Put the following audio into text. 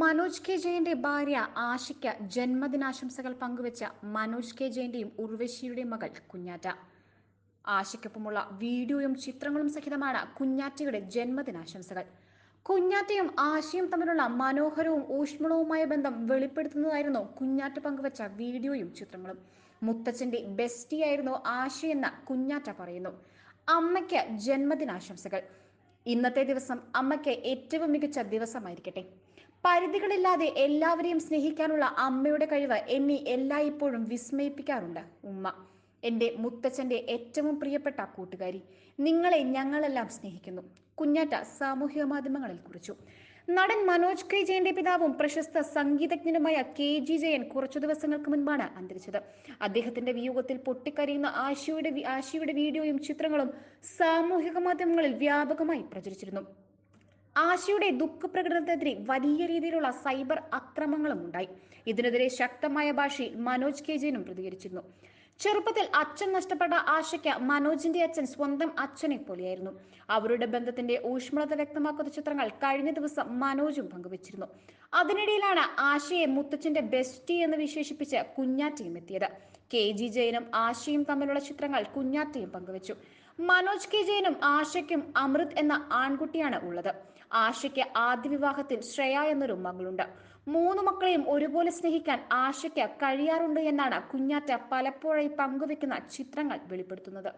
Manoj K ജയന്റെ ഭാര്യ ആശയ്ക്ക് ജന്മദിനാശംസകൾ പങ്കുവച്ച മനോജ് കെ ജയന്റെയും ഉർവശിയുടെയും മകൾ കുഞ്ഞാറ്റ. ആശയ്ക്കൊപ്പമുള്ള വീഡിയോയും ചിത്രങ്ങളും സഹിതമാണ് കുഞ്ഞാറ്റയുടെ ജന്മദിനാശംസകൾ. കുഞ്ഞാറ്റയും ആശയും തമ്മിലുള്ള മനോഹരവും ഊഷ്മളവുമായ ബന്ധം വെളിപ്പെടുത്തുന്നതായിരുന്നു കുഞ്ഞാറ്റ പങ്കുവച്ച വീഡിയോയും ചിത്രങ്ങളും. മുത്തച്ഛന്റെ ബെസ്റ്റിയായിരുന്നു ആശയെന്ന് കുഞ്ഞാറ്റ പറയുന്നു. അമ്മയ്ക്ക് ജന്മദിനാശംസകൾ. ഇന്നത്തെ ദിവസം അമ്മയ്ക്ക് ഏറ്റവും മികച്ച ദിവസമായിരിക്കട്ടെ. പരിധികളില്ലാതെ എല്ലാവരെയും സ്നേഹിക്കാനുള്ള അമ്മയുടെ കഴിവ് എന്നെ എല്ലായ്പ്പോഴും വിസ്മയിപ്പിക്കാറുണ്ട് ഉമ്മ. എന്റെ മുത്തച്ഛന്റെ ഏറ്റവും പ്രിയപ്പെട്ട കൂട്ടുകാരി നിങ്ങളെ ഞങ്ങളെല്ലാം സ്നേഹിക്കുന്നു. കുഞ്ഞാറ്റ സാമൂഹ്യ മാധ്യമങ്ങളിൽ കുറിച്ചു. നടൻ മനോജ് കെ. ജയന്റെ പിതാവും പ്രശസ്ത സംഗീതജ്ഞനുമായ കെ. ജി. ജയൻ കുറച്ചു ദിവസങ്ങൾക്ക് മുൻപാണ് അന്തരിച്ചത്. അദ്ദേഹത്തിന്റെ വിയോഗത്തിൽ പൊട്ടിക്കരയുന്ന ആശയുടെ ആശയുടെ വീഡിയോയും ചിത്രങ്ങളും സാമൂഹിക മാധ്യമങ്ങളിൽ വ്യാപകമായി പ്രചരിച്ചിരുന്നു. ആശയുടെ ദുഃഖപ്രകടനത്തിനെതിരെ വലിയ രീതിയിലുള്ള സൈബർ അക്രമങ്ങളും ഉണ്ടായി. ഇതിനെതിരെ ശക്തമായ ഭാഷയിൽ മനോജ് കെ. ജയനും പ്രതികരിച്ചിരുന്നു. ചെറുപ്പത്തിൽ അച്ഛൻ നഷ്ടപ്പെട്ട ആശയ്ക്ക് മനോജിന്റെ അച്ഛൻ സ്വന്തം അച്ഛനെ പോലെയായിരുന്നു. അവരുടെ ബന്ധത്തിന്റെ ഊഷ്മളത വ്യക്തമാക്കുന്ന ചിത്രങ്ങൾ കഴിഞ്ഞ ദിവസം മനോജും പങ്കുവച്ചിരുന്നു. അതിനിടയിലാണ് ആശയെ മുത്തച്ഛന്റെ ബെസ്റ്റി എന്ന് വിശേഷിപ്പിച്ച് കുഞ്ഞാറ്റയും എത്തിയത്. കെ ജി ജയനും ആശയും തമ്മിലുള്ള ചിത്രങ്ങൾ കുഞ്ഞാറ്റയും പങ്കുവച്ചു. മനോജ് കെ ജയനും ആശയ്ക്കും അമൃത് എന്ന ആൺകുട്ടിയാണ് ഉള്ളത്. ആശയ്ക്ക് ആദ്യ വിവാഹത്തിൽ ശ്രേയ എന്നൊരു മകളുണ്ട്. മൂന്ന് മക്കളെയും ഒരുപോലെ സ്നേഹിക്കാൻ ആശയ്ക്ക് കഴിയാറുണ്ട് എന്നാണ് കുഞ്ഞാറ്റ പലപ്പോഴായി പങ്കുവെക്കുന്ന ചിത്രങ്ങൾ വെളിപ്പെടുത്തുന്നത്.